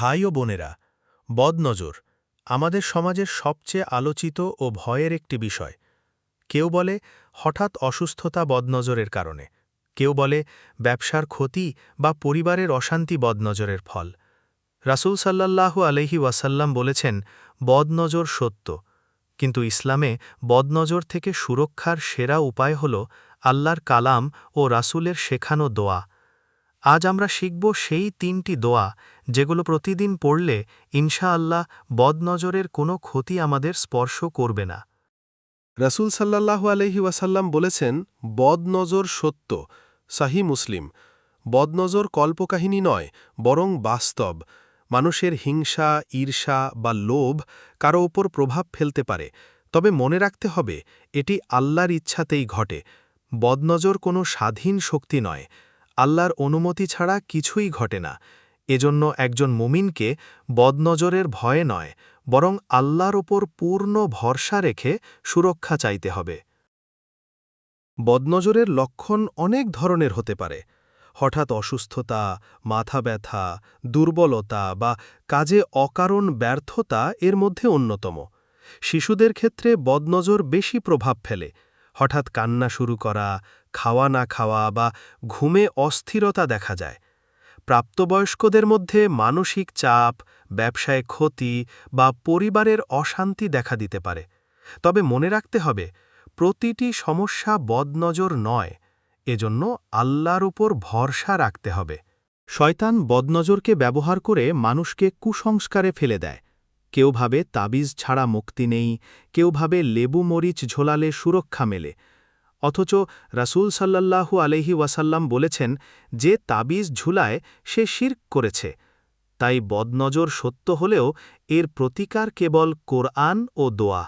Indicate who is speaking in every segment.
Speaker 1: ভাই ও বোনেরা, বদনজর আমাদের সমাজের সবচেয়ে আলোচিত ও ভয়ের একটি বিষয়। কেউ বলে, হঠাৎ অসুস্থতা বদনজরের কারণে। কেউ বলে, ব্যবসার ক্ষতি বা পরিবারের অশান্তি বদনজরের ফল। রাসুল সাল্লাল্লাহু আলহি ওয়াসাল্লাম বলেছেন, বদনজর সত্য। কিন্তু ইসলামে বদনজর থেকে সুরক্ষার সেরা উপায় হল আল্লাহর কালাম ও রাসুলের শেখানো দোয়া। আজ আমরা শিখব সেই তিনটি দোয়া যেগুলো প্রতিদিন পড়লে ইনশা আল্লাহ বদনজরের কোনো ক্ষতি আমাদের স্পর্শ করবে না।
Speaker 2: রাসুল সাল্লাল্লাহু আলহি ওয়াসাল্লাম বলেছেন, বদনজর সত্য, সাহি মুসলিম। বদনজর কল্পকাহিনী নয়, বরং বাস্তব। মানুষের হিংসা, ঈর্ষা বা লোভ কারও ওপর প্রভাব ফেলতে পারে। তবে মনে রাখতে হবে, এটি আল্লাহর ইচ্ছাতেই ঘটে। বদনজর কোনো স্বাধীন শক্তি নয়। আল্লাহর অনুমতি ছাড়া কিছুই ঘটে না। এজন্য একজন মুমিনকে বদনজরের ভয়ে নয়, বরং আল্লাহর ওপর পূর্ণ ভরসা রেখে সুরক্ষা চাইতে হবে। বদনজরের লক্ষণ অনেক ধরনের হতে পারে। হঠাৎ অসুস্থতা, মাথা ব্যথা, দুর্বলতা বা কাজে অকারণ ব্যর্থতা এর মধ্যে অন্যতম। শিশুদের ক্ষেত্রে বদনজর বেশি প্রভাব ফেলে। হঠাৎ কান্না শুরু করা, খাওয়া না খাওয়া বা ঘুমে অস্থিরতা দেখা যায়। প্রাপ্তবয়স্কদের মধ্যে মানসিক চাপ, ব্যবসায় ক্ষতি বা পরিবারের অশান্তি দেখা দিতে পারে। তবে মনে রাখতে হবে, প্রতিটি সমস্যা বদনজর নয়, এজন্য আল্লাহর উপর ভরসা রাখতে হবে। শয়তান বদনজরকে ব্যবহার করে মানুষকে কুসংস্কারে ফেলে দেয়। কেউ ভাবে তাবিজ ছাড়া মুক্তি নেই, কেউ ভাবে লেবু মরিচ ঝোলালে সুরক্ষা মেলে। অথচ রাসুল সাল্লাল্লাহু আলহি ওয়াসাল্লাম বলেছেন, যে তাবিজ ঝুলায়, সে শির্ক করেছে। তাই বদনজর সত্য হলেও এর প্রতিকার কেবল কোরআন ও দোয়া।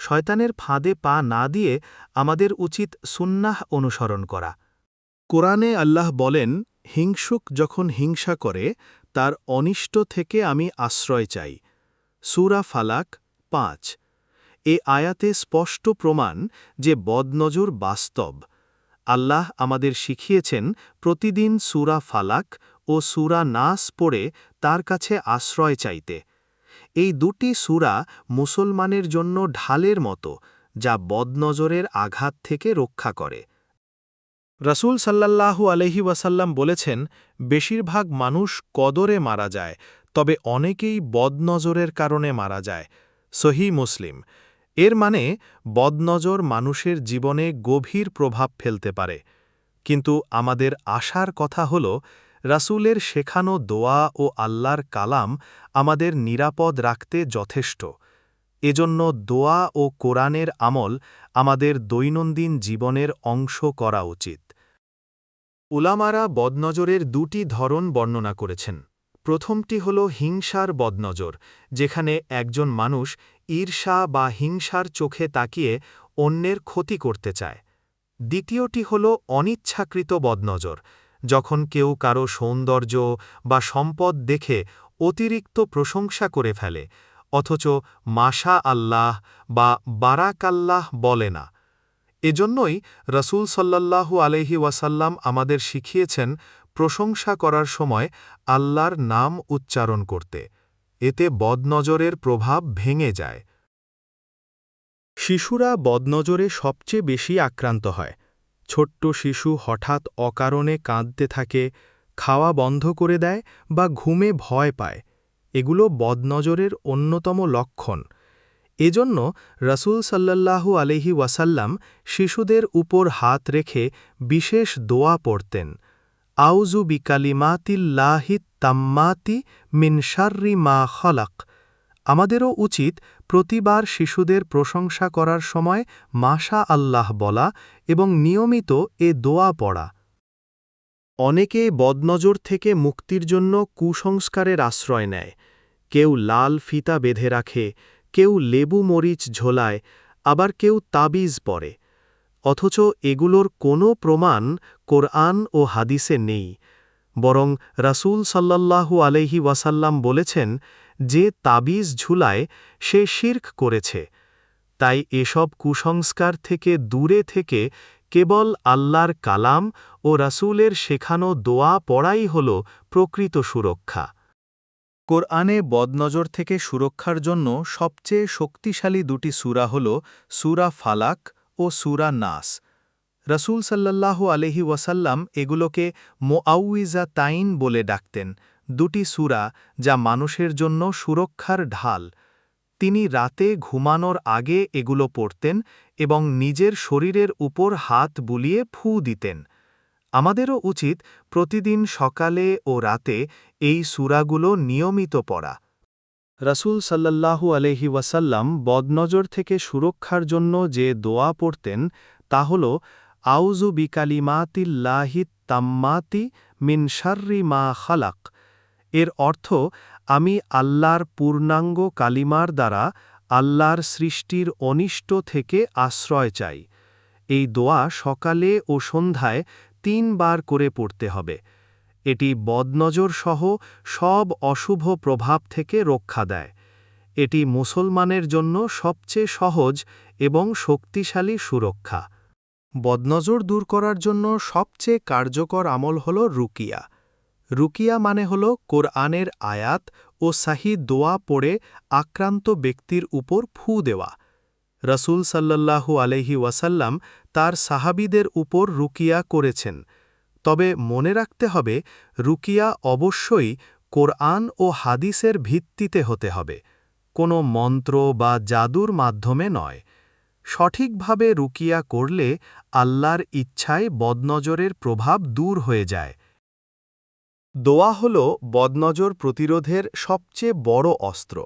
Speaker 2: শয়তানের ফাঁদে পা না দিয়ে আমাদের উচিত সুন্নাহ অনুসরণ করা। কোরআনে আল্লাহ বলেন, হিংসুক যখন হিংসা করে, তার অনিষ্ট থেকে আমি আশ্রয় চাই। সুরা ফালাক পাঁচ। এ আয়াতে স্পষ্ট প্রমাণ যে বদনজর বাস্তব। আল্লাহ আমাদের শিখিয়েছেন প্রতিদিন সুরা ফালাক ও সুরা নাস পড়ে তার কাছে আশ্রয় চাইতে। এই দুটি সুরা মুসলমানের জন্য ঢালের মতো, যা বদনজরের আঘাত থেকে রক্ষা করে। রাসুল সাল্লাল্লাহু আলহি ওয়াসাল্লাম বলেছেন, বেশিরভাগ মানুষ কদরে মারা যায় তবে অনেকেই বদনজরের কারণে মারা যায়। সহি মুসলিম। এর মানে বদনজর মানুষের জীবনে গভীর প্রভাব ফেলতে পারে। কিন্তু আমাদের আশার কথা হল, রাসুলের শেখানো দোয়া ও আল্লাহর কালাম আমাদের নিরাপদ রাখতে যথেষ্ট। এজন্য দোয়া ও কোরআনের আমল আমাদের দৈনন্দিন জীবনের অংশ করা উচিত। উলামারা বদনজরের দুটি ধরন বর্ণনা করেছেন। প্রথমটি হল হিংসার বদনজর, যেখানে একজন মানুষ ঈর্ষা বা হিংসার চোখে তাকিয়ে অন্যের ক্ষতি করতে চায়। দ্বিতীয়টি হল অনিচ্ছাকৃত বদনজর, যখন কেউ কারও সৌন্দর্য বা সম্পদ দেখে অতিরিক্ত প্রশংসা করে ফেলে, অথচ মাশা আল্লাহ বা বারাকাল্লাহ বলে না। এজন্যই রসুল সাল্লাল্লাহু আলহি ওয়াসাল্লাম আমাদের শিখিয়েছেন প্রশংসা করার সময় আল্লাহর নাম উচ্চারণ করতে, এতে বদনজরের প্রভাব ভেঙে যায়। শিশুরা বদনজরে সবচেয়ে বেশি আক্রান্ত হয়। ছোট্ট শিশু হঠাৎ অকারণে কাঁদতে থাকে, খাওয়া বন্ধ করে দেয় বা ঘুমে ভয় পায়। এগুলো বদনজরের অন্যতম লক্ষণ। এজন্য রসুল সাল্লাল্লাহু আলহি ওয়াসাল্লাম শিশুদের উপর হাত রেখে বিশেষ দোয়া পড়তেন। আউজু বিকালিমাতিল্লাহিত তাম্মাতি মিনশার্রি মা খলাক। আমাদেরও উচিত প্রতিবার শিশুদের প্রশংসা করার সময় মাশা আল্লাহ বলা এবং নিয়মিত এ দোয়া পড়া। অনেকে বদনজর থেকে মুক্তির জন্য কুসংস্কারের আশ্রয় নেয়। কেউ লাল ফিতা বেঁধে রাখে, কেউ লেবু মরিচ ঝোলায়, আবার কেউ তাবিজ পরে। অথচ এগুলোর কোনো প্রমাণ কোরআন ও হাদিসে নেই, বরং রাসুল সাল্লাল্লাহু আলহি ওয়াসাল্লাম বলেছেন, যে তাবিজ ঝুলায়, সে শির্ক করেছে। তাই এসব কুসংস্কার থেকে দূরে থেকে কেবল আল্লাহর কালাম ও রাসূলের শেখানো দোয়া পড়াই হল প্রকৃত সুরক্ষা।
Speaker 1: কোরআনে বদনজর থেকে সুরক্ষার জন্য সবচেয়ে শক্তিশালী দুটি সূরা হল সূরা ফালাক ও সুরা নাস। রসুল সাল্লাল্লাহু আলহি ওয়াসাল্লাম এগুলোকে মোআউইজা তাইন বলে ডাকতেন, দুটি সুরা যা মানুষের জন্য সুরক্ষার ঢাল। তিনি রাতে ঘুমানোর আগে এগুলো পড়তেন এবং নিজের শরীরের উপর হাত বুলিয়ে ফু দিতেন। আমাদেরও উচিত প্রতিদিন সকালে ও রাতে এই সুরাগুলো নিয়মিত পড়া। রাসূল সাল্লাল্লাহু আলহি ওয়াসাল্লাম বদনজর থেকে সুরক্ষার জন্য যে দোয়া পড়তেন, তা হল আউজু বিকালিমাতিল্লাহি তাম্মাতি মিন শার্রি মা খালাক। এর অর্থ, আমি আল্লাহর পূর্ণাঙ্গ কালিমার দ্বারা আল্লাহর সৃষ্টির অনিষ্ট থেকে আশ্রয় চাই। এই দোয়া সকালে ও সন্ধ্যায় তিনবার করে পড়তে হবে। এটি বদনজর সহ সব অশুভ প্রভাব থেকে রক্ষা দেয়। এটি মুসলমানের জন্য সবচেয়ে সহজ এবং শক্তিশালী সুরক্ষা। বদনজর দূর করার জন্য সবচেয়ে কার্যকর আমল হল রুকিয়া। রুকিয়া মানে হল কোরআনের আয়াত ও সাহি দোয়া পড়ে আক্রান্ত ব্যক্তির উপর ফু দেওয়া। রসুল সাল্লাল্লাহু আলহি ওয়াসাল্লাম তার সাহাবিদের উপর রুকিয়া করেছেন। তবে মনে রাখতে হবে, রুকিয়া অবশ্যই কোরআন ও হাদিসের ভিত্তিতে হতে হবে। কোনো মন্ত্র বা জাদুর মাধ্যমে নয়। সঠিকভাবে রুকিয়া করলে আল্লাহর ইচ্ছায় বদনজরের প্রভাব দূর হয়ে যায়। দোয়া হল বদনজর প্রতিরোধের সবচেয়ে বড় অস্ত্র।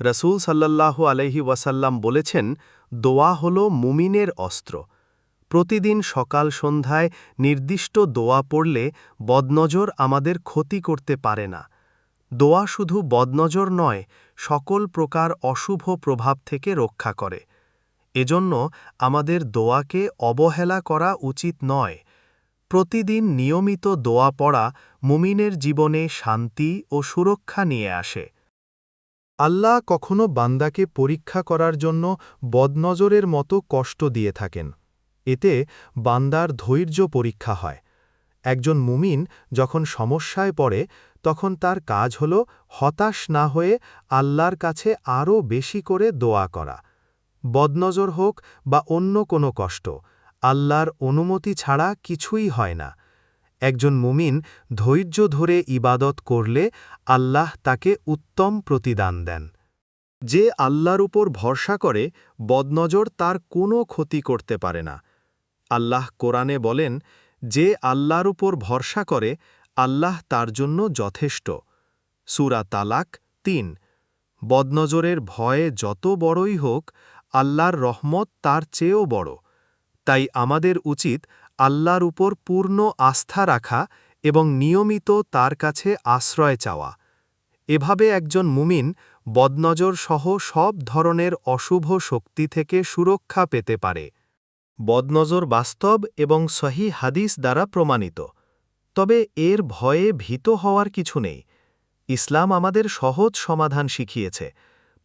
Speaker 1: রসুল সাল্লাল্লাহু আলহি ওয়াসাল্লাম বলেছেন, দোয়া হল মুমিনের অস্ত্র। প্রতিদিন সকাল সন্ধ্যায় নির্দিষ্ট দোয়া পড়লে বদনজর আমাদের ক্ষতি করতে পারে না। দোয়া শুধু বদনজর নয়, সকল প্রকার অশুভ প্রভাব থেকে রক্ষা করে। এজন্য আমাদের দোয়াকে অবহেলা করা উচিত নয়। প্রতিদিন নিয়মিত দোয়া পড়া মুমিনের জীবনে শান্তি ও সুরক্ষা নিয়ে আসে। আল্লাহ কখনো বান্দাকে পরীক্ষা করার জন্য বদনজরের মতো কষ্ট দিয়ে থাকেন। এতে বান্দার ধৈর্য পরীক্ষা হয়। একজন মুমিন যখন সমস্যায় পড়ে, তখন তার কাজ হল হতাশ না হয়ে আল্লাহর কাছে আরও বেশি করে দোয়া করা। বদনজর হোক বা অন্য কোনো কষ্ট, আল্লাহর অনুমতি ছাড়া কিছুই হয় না। একজন মুমিন ধৈর্য ধরে ইবাদত করলে আল্লাহ তাকে উত্তম প্রতিদান দেন। যে আল্লাহর উপর ভরসা করে, বদনজর তার কোনো ক্ষতি করতে পারে না। আল্লাহ কোরআনে বলেন, যে আল্লাহর উপর ভরসা করে, আল্লাহ তার জন্য যথেষ্ট। সুরা তালাক তিন। বদনজরের ভয়ে যত বড়ই হোক, আল্লাহর রহমত তার চেয়েও বড়। তাই আমাদের উচিত আল্লাহর উপর পূর্ণ আস্থা রাখা এবং নিয়মিত তার কাছে আশ্রয় চাওয়া। এভাবে একজন মুমিন বদনজর সহ সব ধরনের অশুভ শক্তি থেকে সুরক্ষা পেতে পারে। বদনজর বাস্তব এবং সহি হাদিস দ্বারা প্রমাণিত। তবে এর ভয়ে ভীত হওয়ার কিছু নেই। ইসলাম আমাদের সহজ সমাধান শিখিয়েছে।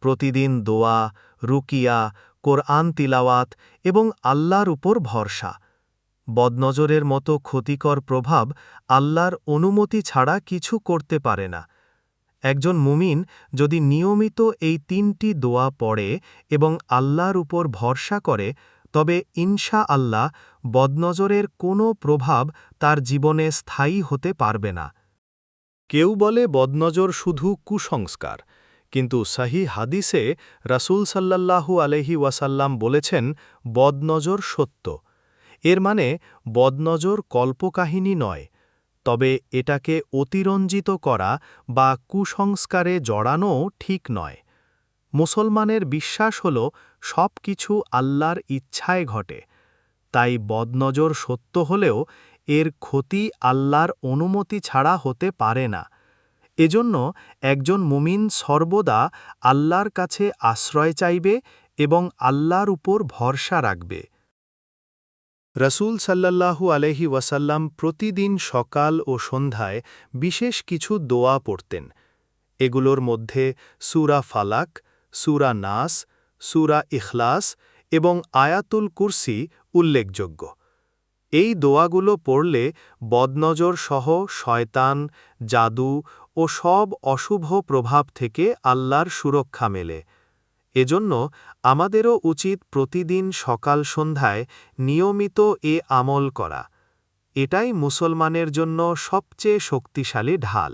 Speaker 1: প্রতিদিন দোয়া, রুকিয়া, কোরআন তিলাওয়াত এবং আল্লাহর উপর ভরসা। বদনজরের মতো ক্ষতিকর প্রভাব আল্লাহর অনুমতি ছাড়া কিছু করতে পারে না। একজন মুমিন যদি নিয়মিত এই তিনটি দোয়া পড়ে এবং আল্লাহর উপর ভরসা করে তবে ইনশা আল্লাহ বদনজরের কোনো প্রভাব তার জীবনে স্থায়ী হতে পারবে না। কেউ বলে বদনজর শুধু কুসংস্কার, কিন্তু সাহি হাদিসে রাসুল সাল্লাল্লাহু আলহি ওয়াসাল্লাম বলেছেন, বদনজর সত্য। এর মানে বদনজর কল্পকাহিনী নয়, তবে এটাকে অতিরঞ্জিত করা বা কুসংস্কারে জড়ানো ঠিক নয়। মুসলমানের বিশ্বাস হল সব কিছু আল্লাহর ইচ্ছায় ঘটে। তাই বদনজর সত্য হলেও, এর ক্ষতি আল্লাহর অনুমতি ছাড়া হতে পারে না। এজন্য একজন মুমিন সর্বদা আল্লাহর কাছে আশ্রয় চাইবে এবং আল্লাহর উপর ভরসা রাখবে। রসুল সাল্লাল্লাহু আলহি ওয়াসাল্লাম প্রতিদিন সকাল ও সন্ধ্যায় বিশেষ কিছু দোয়া পড়তেন। এগুলোর মধ্যে সুরা ফালাক সুরা নাস, সুরা ইখলাস এবং আয়াতুল কুরসি উল্লেখযোগ্য। এই দোয়াগুলো পড়লে বদনজর সহ শয়তান, জাদু ও সব অশুভ প্রভাব থেকে আল্লাহর সুরক্ষা মেলে। এজন্য আমাদেরও উচিত প্রতিদিন সকাল সন্ধ্যায় নিয়মিত এ আমল করা। এটাই মুসলমানের জন্য সবচেয়ে শক্তিশালী ঢাল।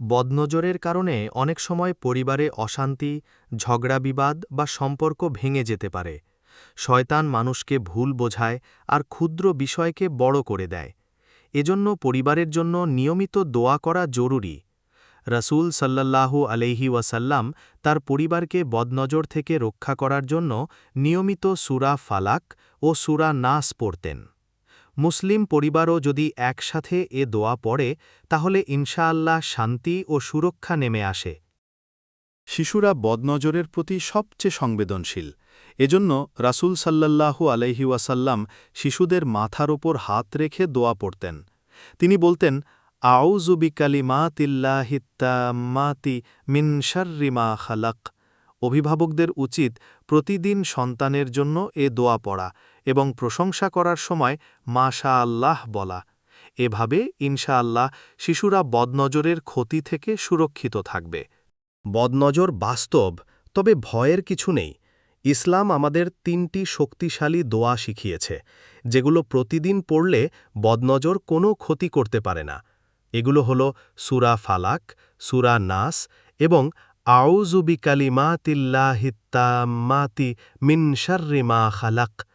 Speaker 1: বদনজরের কারণে অনেক সময় পরিবারে অশান্তি, ঝগড়া বিবাদ বা সম্পর্ক ভেঙে যেতে পারে। শয়তান মানুষকে ভুল বোঝায় আর ক্ষুদ্র বিষয়কে বড় করে দেয়। এজন্য পরিবারের জন্য নিয়মিত দোয়া করা জরুরি। রাসূল সাল্লাল্লাহু আলাইহি ওয়াসাল্লাম তার পরিবারকে বদনজর থেকে রক্ষা করার জন্য নিয়মিত সুরা ফালাক ও সুরা নাস পড়তেন। মুসলিম পরিবারও যদি একসাথে এ দোয়া পড়ে, তাহলে ইনশাআল্লাহ শান্তি ও সুরক্ষা নেমে আসে।
Speaker 2: শিশুরা বদনজরের প্রতি সবচেয়ে সংবেদনশীল। এজন্য রাসূল সাল্লাল্লাহু আলাইহি ওয়াসাল্লাম শিশুদের মাথার ওপর হাত রেখে দোয়া পড়তেন। তিনি বলতেন আউজুবিকালিমাতিল্লাহিত্তাম্মাতি মিন শাররি মা খালাক। অভিভাবকদের উচিত প্রতিদিন সন্তানের জন্য এ দোয়া পড়া। এবং প্রশংসা করার সময় মাশা আল্লাহ বলা। এভাবে ইনশাআল্লাহ শিশুরা বদনজরের ক্ষতি থেকে সুরক্ষিত থাকবে। বদনজর বাস্তব, তবে ভয়ের কিছু নেই। ইসলাম আমাদের তিনটি শক্তিশালী দোয়া শিখিয়েছে, যেগুলো প্রতিদিন পড়লে বদনজর কোনো ক্ষতি করতে পারে না। এগুলো হল সুরা ফালাক, সুরা নাস এবং আউজুবিকালিমাতিল্লাহিত্তাম্মাতি মিন শাররি মা খালাক।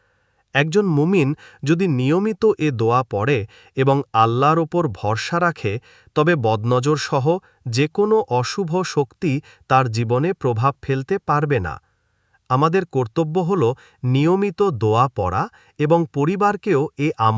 Speaker 2: একজন মুমিন যদি নিয়মিত এ দোয়া পড়ে এবং আল্লাহর ওপর ভরসা রাখে, তবে বদনজর সহ যে কোনো অশুভ শক্তি তার জীবনে প্রভাব ফেলতে পারবে না। আমাদের কর্তব্য হল নিয়মিত দোয়া পড়া এবং পরিবারকেও এ আমল